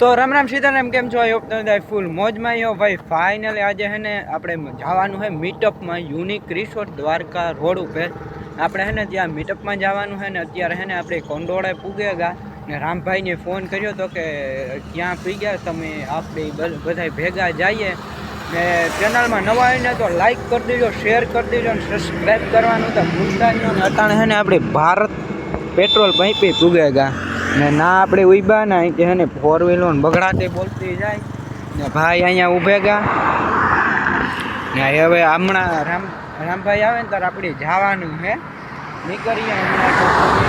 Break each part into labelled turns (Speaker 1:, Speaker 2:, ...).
Speaker 1: તો રામ રામ સીતારામ, કેમ છો? આઈ હોપ તમે બધા ફૂલ મોજમાં યો ભાઈ ફાઇનલી આજે હે ને આપણે જવાનું છે મીટઅપમાં યુનિક રિસોર્ટ દ્વારકા રોડ ઉપર. આપણે હે ને ત્યાં મીટઅપમાં જવાનું છે ને અત્યારે હે ને આપણે કોંડોળે પૂગેગા ને રામભાઈને ફોન કર્યો તો કે ક્યાં પૂગ્યા? તમે આપણે બધા ભેગા જઈએ ને ચેનલમાં નવા આવીને તો લાઇક કરી દેજો શેર કરી દેજો ને સબસ્ક્રાઈબ કરવાનું તો ભૂલતા નહીં અને અટાણે છે ને આપણે ભારત પેટ્રોલ પંપે પૂગેગા ને ના આપણે ઉઈબા ને અહીં હે ને ફોર વ્હીલર બગડાટે બોલતી જાય. ને ભાઈ અહીંયા ઊભે ગા. ને હવે હમણાં રામ, રામભાઈ આવે ને ત્યારે આપણે જવાનું છે નીકળીએ હમણાં.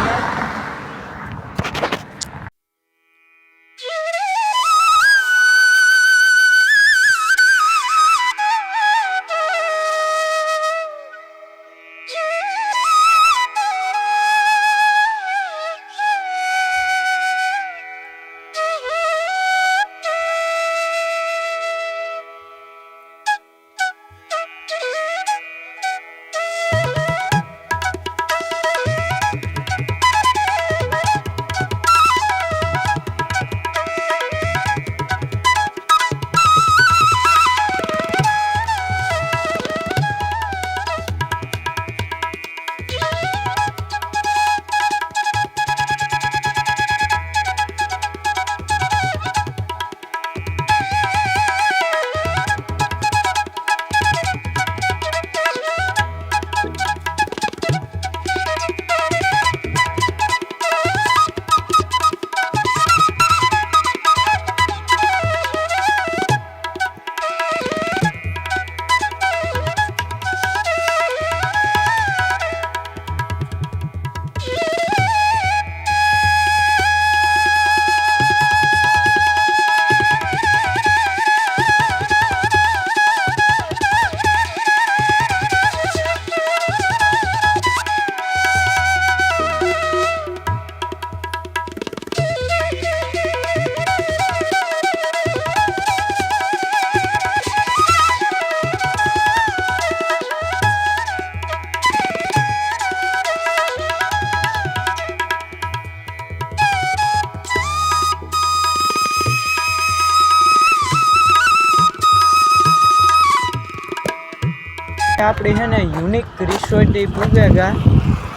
Speaker 1: આપણે છે ને યુનિક રિસોર્ટ એ પૂગેગા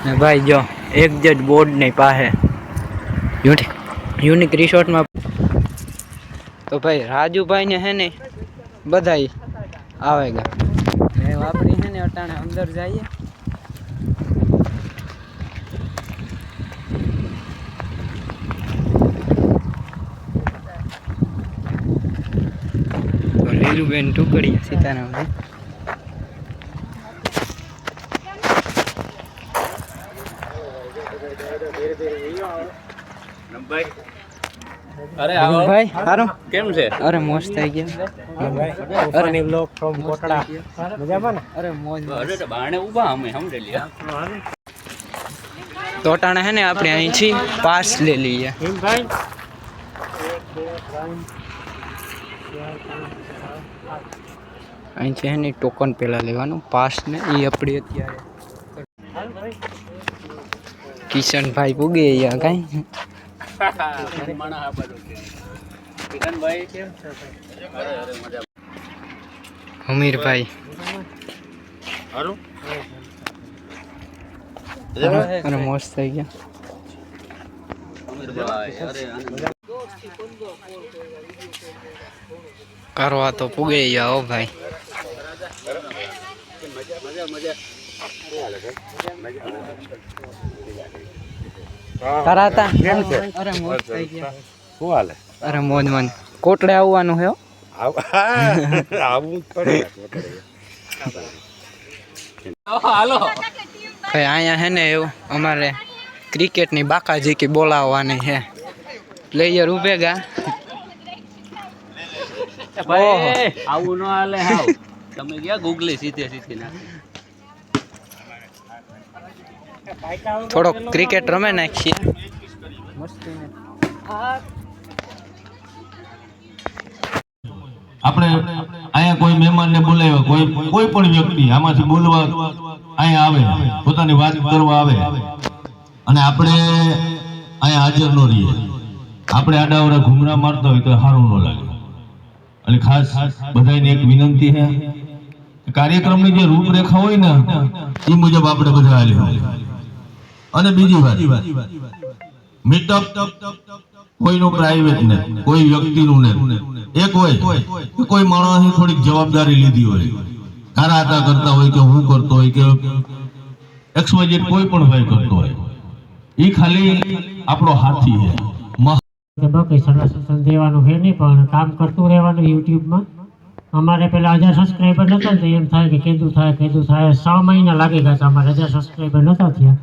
Speaker 1: ને ભાઈ જો એક જ બોર્ડની પાસે. યુનિક યુનિક રિસોર્ટમાં તો ભાઈ રાજુભાઈ ને હે ને બધાય આવેગા ને આપણે છે ને અટાણે અંદર જઈએ. તો લીલુબેન ટુકડી સીતારામભાઈ
Speaker 2: અરે આવો.
Speaker 1: ભાઈ સારું
Speaker 2: કેમ છે?
Speaker 1: અરે મોજ થઈ ગયા
Speaker 3: Funny બ્લોક ફ્રોમ કોટડા. મજામાં ને?
Speaker 1: અરે મોજ
Speaker 2: અરે તો બાણે ઊભા અમે સમજે
Speaker 1: તોટાણે હે ને આપણે અહીંથી પાસ લઈ લઈએ.
Speaker 3: હિમભાઈ
Speaker 1: અહીંથી હે ને ટોકન પહેલાં લેવાનું. પાસ ને એ આપણે અત્યારે કિશનભાઈ પૂગે અહીંયા કાંઈ? હમીરભાઈ
Speaker 2: હારું
Speaker 1: અરે થઈ ગયા. કરવા તો પૂગે ગયા હો ભાઈ.
Speaker 2: મજા મજા
Speaker 1: તારા હતા અરે મોજ થઈ ગયા.
Speaker 3: શું હાલે?
Speaker 1: અરે મોજ મન. કોટડે આવવાનું હે
Speaker 3: આવું પડે
Speaker 2: હાલો.
Speaker 1: ભાઈ અહીંયા હે ને એવું અમારે ક્રિકેટની બાકાજી કે બોલાવવાની છે પ્લેયર ઉભેગા
Speaker 2: ભાઈ. આવું ન હાલે હાવ. તમે ગયા ગુગલી સીધે સીધી નાખી.
Speaker 1: થોડોક ક્રિકેટ રમે નાખીએ.
Speaker 4: આપણે અહીંયા કોઈ મહેમાનને બોલાવ્યો કોઈ કોઈ પણ વ્યક્તિ આમાંથી બોલવા અહીંયા આવે, પોતાની વાત કરવા આવે. અને આપણે અહીંયા હાજર ન રહીએ. આપણે આડાવડા ઘૂમરા મારતા હોય તો સારું ન લાગે. એટલે ખાસ બધાને એક વિનંતી છે. કાર્યક્રમની જે રૂપરેખા હોય ને એ મુજબ આપણે બધા હાલે અને બીજી વાત મીટઅપ કોઈનું પ્રાઇવેટ ને, કોઈ વ્યક્તિનું ને, એક હોય કે કોઈ માણસે થોડીક જવાબદારી લીધી હોય કારાતા કરતા હોય કે હું કરતો હોય કે એક્સવાઇઝેડ કોઈ પણ ભાઈ કરતો હોય એ ખાલી આપણો હાથી છે.
Speaker 5: બાકી સરસ દેવાનું છે નહીં, પણ કામ કરતું રહેવાનું યુટ્યુબમાં. અમારે પેલા હજાર સબસ્ક્રાઈબર નતા તો એમ થાય કે કીધું થાય કીધું થાય. છ મહિના લાગી ગયા હતા અમારે હજાર સબસ્ક્રાઈબર નતા થયા.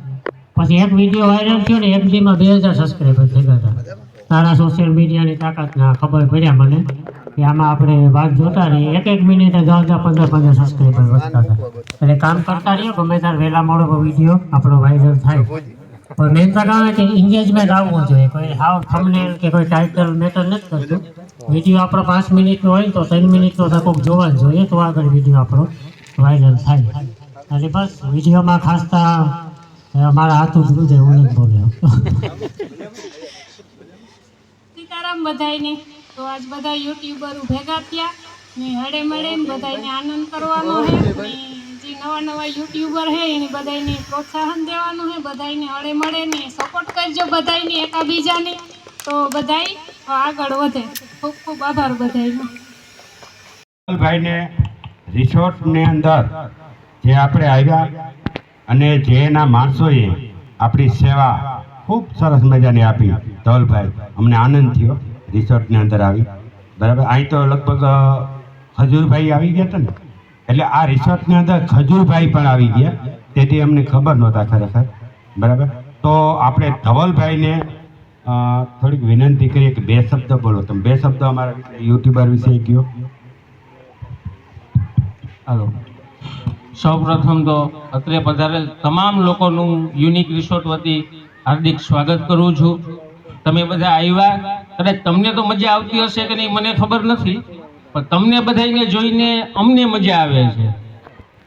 Speaker 5: પછી એક વીડિયો વાયરલ થયો ને, એક દીમાં બે હજાર સબસ્ક્રાઈબર થઈ ગયા હતા. તારા સોશિયલ મીડિયાની તાકાતના ખબર પડ્યા મને કે આમાં આપણે વાત જોતા રહીએ. એક એક મિનિટે દસ દસ, પંદર પંદર સબસ્ક્રાઈબર વધતા હતા. એટલે કામ કરતા રહીએ, ગમે ત્યારે વહેલા મોડો વીડિયો આપણો વાયરલ થાય. પણ મેન તો કામ કે એન્ગેજમેન્ટ આવવું જોઈએ. કોઈ હાવ થંબનેલ કે કોઈ ટાઇટલ મેટર નથી કરતું. વીડિયો આપણો પાંચ મિનિટનો હોય તો ત્રણ મિનિટનો તો કોઈક જોવા જોઈએ, તો આગળ વીડિયો આપણો વાયરલ થાય. એટલે બસ વિડીયોમાં ખાસ મારા હાથ ઉતરું છે હું નથી બોલ્યો.
Speaker 6: સીતારામ બધાયને. તો આજ બધા યુટ્યુબરો ભેગા થયા ને હળે મળે ને બધાયને આનંદ કરવાનો છે ને જે નવા નવા યુટ્યુબર છે એને બધાને પ્રોત્સાહન દેવાનું છે બધાયને હળે મળે ને સપોર્ટ કરજો બધાને એકાબીજાને. તો બધાય આગળ વધે. ખૂબ ખૂબ આભાર બધાયનો.
Speaker 3: ભાઈને રિસોર્ટની અંદર જે આપણે આવ્યા અને જે એના માણસોએ આપણી સેવા ખૂબ સરસ મજાની આપી. ધવલભાઈ, અમને આનંદ થયો રિસોર્ટની અંદર આવી. બરાબર? અહીં તો લગભગ ખજૂરભાઈ આવી ગયા હતા ને? એટલે આ રિસોર્ટની અંદર ખજૂરભાઈ પણ આવી ગયા. તેથી અમને ખબર નહોતા ખરેખર. બરાબર? તો આપણે ધવલભાઈને થોડીક વિનંતી કરીએ કે બે શબ્દ બોલો. તમે બે શબ્દ અમારા યુટ્યુબર વિશે કયો
Speaker 7: હાલો. સૌપ્રથમ તો અત્રે પધારેલ તમામ લોકોનું યુનિક રિસોર્ટ વતી હાર્દિક સ્વાગત કરું છું. તમે બધા આવ્યા, કદાચ તમને તો મજા આવતી હશે કે નહીં, મને ખબર નથી, પણ તમને બધાને જોઈને અમને મજા આવે છે.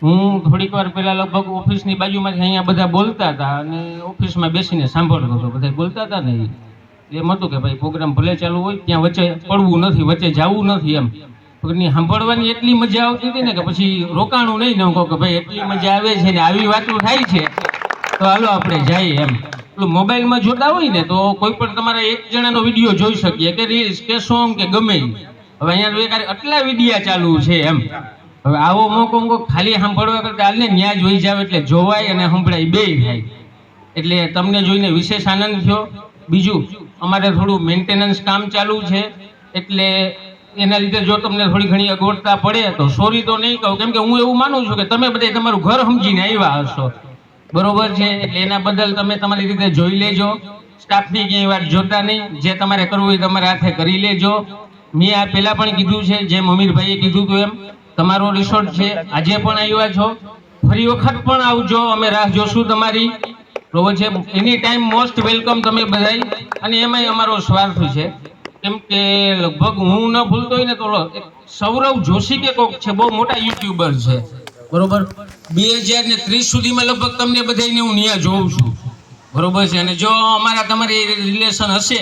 Speaker 7: હું થોડીક વાર પહેલાં લગભગ ઓફિસની બાજુમાંથી અહીંયા બધા બોલતા હતા અને ઓફિસમાં બેસીને સાંભળતો હતો. બધા બોલતા હતા ને એમ હતું કે ભાઈ, પ્રોગ્રામ ભલે ચાલુ હોય, ત્યાં વચ્ચે પડવું નથી, વચ્ચે જવું નથી એમ. ની સાંભળવાની એટલી મજા આવતી હતી ને કે પછી રોકાણું નહીં ને કહું કે ભાઈ એટલી મજા આવે છે ને આવી વાતો થાય છે. તો હાલો આપણે જઈએ એમ. પેલું મોબાઈલમાં જોતા હોય ને તો કોઈ પણ તમારા એક જણાનો વીડિયો જોઈ શકીએ કે રીલ્સ કે સોંગ કે ગમે. હવે અહીંયા વેકારે આટલા વિડીયા ચાલુ છે એમ. હવે આવો મોકો મોકો, ખાલી સાંભળવા કરતા હાલને ન્યા જોઈ જાવ એટલે જોવાય અને સંભળાય બે થાય. એટલે તમને જોઈને વિશેષ આનંદ થયો. બીજું, અમારે થોડું મેન્ટેનન્સ કામ ચાલુ છે. એટલે એના લીધે જો તમને થોડી ઘણી અગવડતા પડે તો સોરી તો નહીં કહું. કેમ કે હું એવું માનું છું કે તમે બધા તમારું ઘર સમજીને આવ્યા હશો. બરોબર છે? એટલે એના બદલ તમે તમારી રીતે જોઈ લેજો. સ્ટાફની ક્યાંય વાત જોતા નહીં. જે તમારે કરવું હોય તમારા હાથે કરી લેજો. મેં આ પહેલાં પણ કીધું છે, જેમ અમીરભાઈએ કીધું હતું એમ, તમારો રિસોર્ટ છે. આજે પણ આવ્યા છો. ફરી વખત પણ આવજો. અમે રાહ જોશું તમારી. બરોબર છે? એની ટાઈમ મોસ્ટ વેલકમ તમે બધાય. અને એમાંય અમારો સ્વાર્થ છે. કેમ કે લગભગ હું ન ભૂલતો હોય ને તો સૌરવ જોશી કે કોક છે, બહુ મોટા યુટ્યુબર છે. બરોબર? બે હજાર ને ત્રીસ સુધીમાં લગભગ તમને બધાને હું ન્યા જોઉં છું. બરોબર છે? અને જો અમારા તમારી રિલેશન હશે,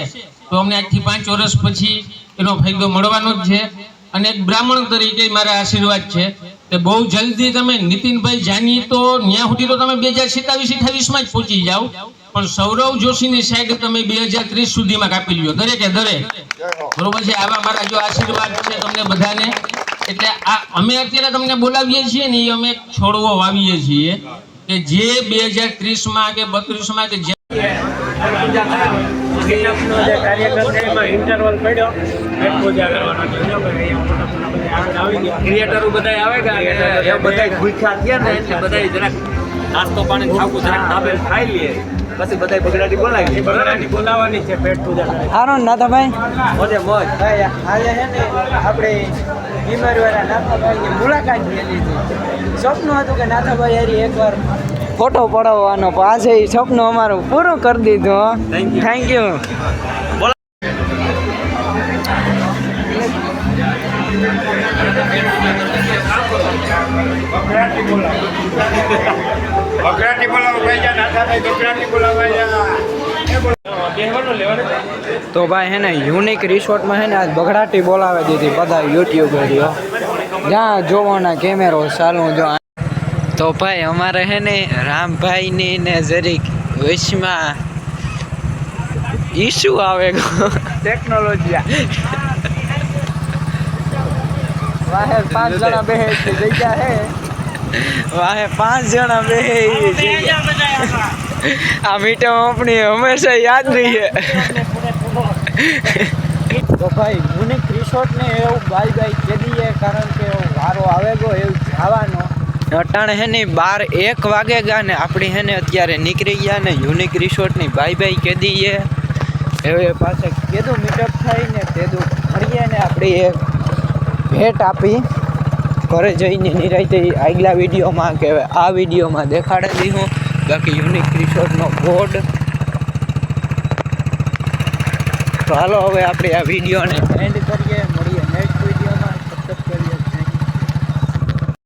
Speaker 7: તો અમને આજથી પાંચ વર્ષ પછી એનો ફાયદો મળવાનો જ છે. અને એક બ્રાહ્મણ તરીકે મારા આશીર્વાદ છે કે બહુ જલ્દી તમે નીતિનભાઈ જાની તો ત્યાં સુધી તો તમે બે હજાર સત્તાવીસ અઠાવીસમાં જ પહોંચી જાઓ. પણ સૌરવ જોશીની સાઈડ તમે બે હજાર ત્રીસ સુધીમાં કાપી લ્યો. દરેકે દરેક. બરોબર છે? આવા મારા જો આશીર્વાદ છે તમને બધાને. એટલે આ અમે અત્યારે તમને બોલાવીએ છીએ ને એ અમે છોડવો વાવીએ છીએ કે જે બે હજાર ત્રીસમાં કે બત્રીસમાં કે જે
Speaker 2: ક્રિએટરો બધા આવે કે એ બધા ભૂખ્યા થયા ને એટલે બધા જરાક નાસ્તો પાણી ખાવું જરાક ધાબે ખાઈ લઈએ. પછી બધા બગડાટી બોલાવી બગડાટી બોલાવવાની છે પેટ પૂજા
Speaker 1: ને નાથાભાઈ
Speaker 2: મોજે મોજ.
Speaker 1: ભાઈ આજે છે ને આપણે બીમારીવાળા નાથાભાઈની મુલાકાત લીધી. સપનું હતું કે નાથાભાઈ હારી એકવાર ફોટો પડાવવાનો પણ આજે એ સપનું અમારું પૂરું કરી દીધું થેન્ક યુ
Speaker 3: બકરાટી બોલાવો ભાઈ જા નાથાભાઈ બકરાટી બોલાવો
Speaker 1: તો ભાઈ હે ને યુનિક રિસોર્ટમાં હે ને આજ બગડાટી બોલાવી દીધી બધા યુટ્યુબરીઓ જ્યાં જોવાના કેમેરો ચાલુ જો. તો ભાઈ અમારે હે ને રામભાઈની ને જરીક વિશમાં ઈસુ આવે. ટેકનોલોજી વાહે પાંચ જણા બે છે જગ્યા હે. વાહે પાંચ જણા બે આ મીટમ આપણી હંમેશા યાદ રહીએ. તો ભાઈ યુનિક રિસોર્ટ ને એવું બાય બાય કે દઈએ કારણ કે વારો આવે ગયો એવું જવાનો. અટાણે હે ને બાર એક વાગે ગયા ને આપણી હે ને અત્યારે નીકળી ગયા ને યુનિક રિસોર્ટની બાય બાય કે દઈએ. હવે પાસે કેદું મીટઅપ થાય ને તેદું મળીએ ને આપણી એક ભેટ આપી. ઘરે જઈને નિરાયતે આગલા વિડીયોમાં કે આ વિડીયોમાં દેખાડી દીધું. બાકી યુનિક રિસોર્ટનો બોર્ડ તો હાલો હવે આપણે આ વિડીયોને એન્ડ